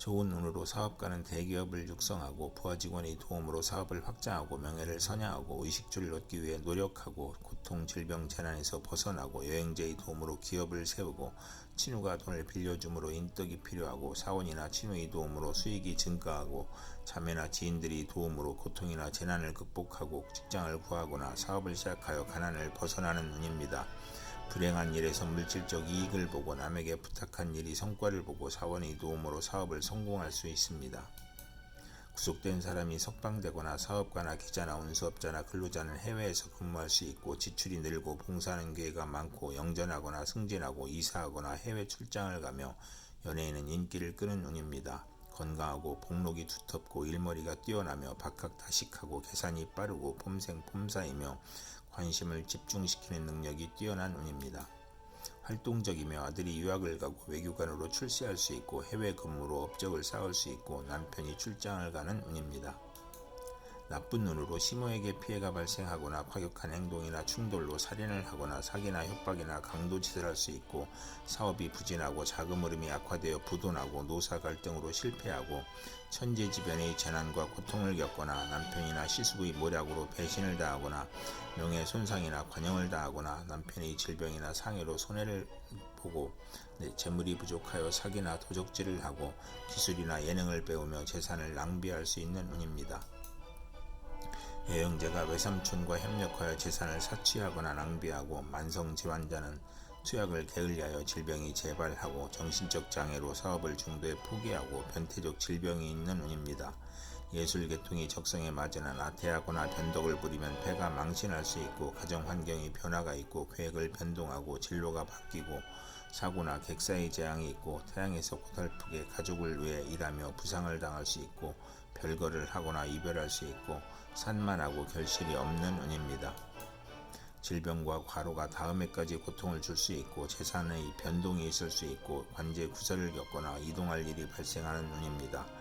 좋은 운으로 사업가는 대기업을 육성하고 부하 직원의 도움으로 사업을 확장하고 명예를 선양하고 의식주를 얻기 위해 노력하고 고통, 질병, 재난에서 벗어나고 여행자의 도움으로 기업을 세우고 친우가 돈을 빌려줌으로 인덕이 필요하고 사원이나 친우의 도움으로 수익이 증가하고 자매나 지인들이 도움으로 고통이나 재난을 극복하고 직장을 구하거나 사업을 시작하여 가난을 벗어나는 운입니다. 불행한 일에서 물질적 이익을 보고 남에게 부탁한 일이 성과를 보고 사원의 도움으로 사업을 성공할 수 있습니다. 구속된 사람이 석방되거나 사업가나 기자나 운수업자나 근로자는 해외에서 근무할 수 있고 지출이 늘고 봉사하는 기회가 많고 영전하거나 승진하고 이사하거나 해외 출장을 가며 연예인은 인기를 끄는 운입니다. 건강하고 복록이 두텁고 일머리가 뛰어나며 박학다식하고 계산이 빠르고 폼생 폼사이며 관심을 집중시키는 능력이 뛰어난 운입니다. 활동적이며 아들이 유학을 가고 외교관으로 출세할 수 있고 해외 근무로 업적을 쌓을 수 있고 남편이 출장을 가는 운입니다. 나쁜 눈으로 시모에게 피해가 발생하거나 과격한 행동이나 충돌로 살인을 하거나 사기나 협박이나 강도짓을 할 수 있고 사업이 부진하고 자금 흐름이 악화되어 부도나고 노사 갈등으로 실패하고 천재지변의 재난과 고통을 겪거나 남편이나 시숙의 모략으로 배신을 당하거나 명예 손상이나 관용을 당하거나 남편의 질병이나 상해로 손해를 보고 네, 재물이 부족하여 사기나 도적질을 하고 기술이나 예능을 배우며 재산을 낭비할 수 있는 운입니다. 여행자가 외삼촌과 협력하여 재산을 사취하거나 낭비하고 만성 질환자는 투약을 게을리하여 질병이 재발하고 정신적 장애로 사업을 중도에 포기하고 변태적 질병이 있는 운입니다. 예술 계통이 적성에 맞으나 나태하거나 변덕을 부리면 배가 망신할 수 있고 가정 환경이 변화가 있고 계획을 변동하고 진로가 바뀌고 사고나 객사의 재앙이 있고 태양에서 고달프게 가족을 위해 일하며 부상을 당할 수 있고 별거를 하거나 이별할 수 있고 산만하고 결실이 없는 운입니다. 질병과 과로가 다음 해까지 고통을 줄 수 있고 재산의 변동이 있을 수 있고 관제 구설을 겪거나 이동할 일이 발생하는 운입니다.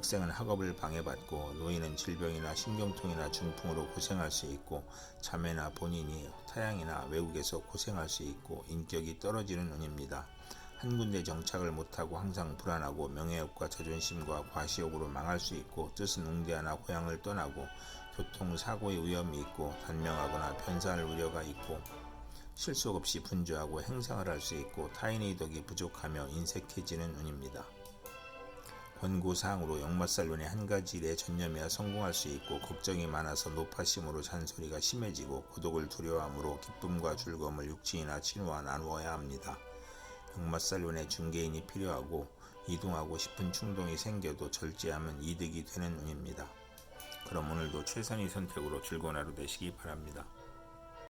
학생은 학업을 방해받고 노인은 질병이나 신경통이나 중풍으로 고생할 수 있고 자매나 본인이 타양이나 외국에서 고생할 수 있고 인격이 떨어지는 운입니다. 한 군데 정착을 못하고 항상 불안하고 명예욕과 자존심과 과시욕으로 망할 수 있고 뜻은 웅대하나 고향을 떠나고 교통사고의 위험이 있고 단명하거나 변사할 우려가 있고 실속 없이 분주하고 행상을 할 수 있고 타인의 덕이 부족하며 인색해지는 운입니다. 권고사항으로 역마살론의 한 가지 일에 전념해야 성공할 수 있고 걱정이 많아서 노파심으로 잔소리가 심해지고 고독을 두려워함으로 기쁨과 즐거움을 육친이나 친구와 나누어야 합니다. 역마살론의 중개인이 필요하고 이동하고 싶은 충동이 생겨도 절제하면 이득이 되는 운입니다. 그럼 오늘도 최선의 선택으로 즐거운 하루 되시기 바랍니다.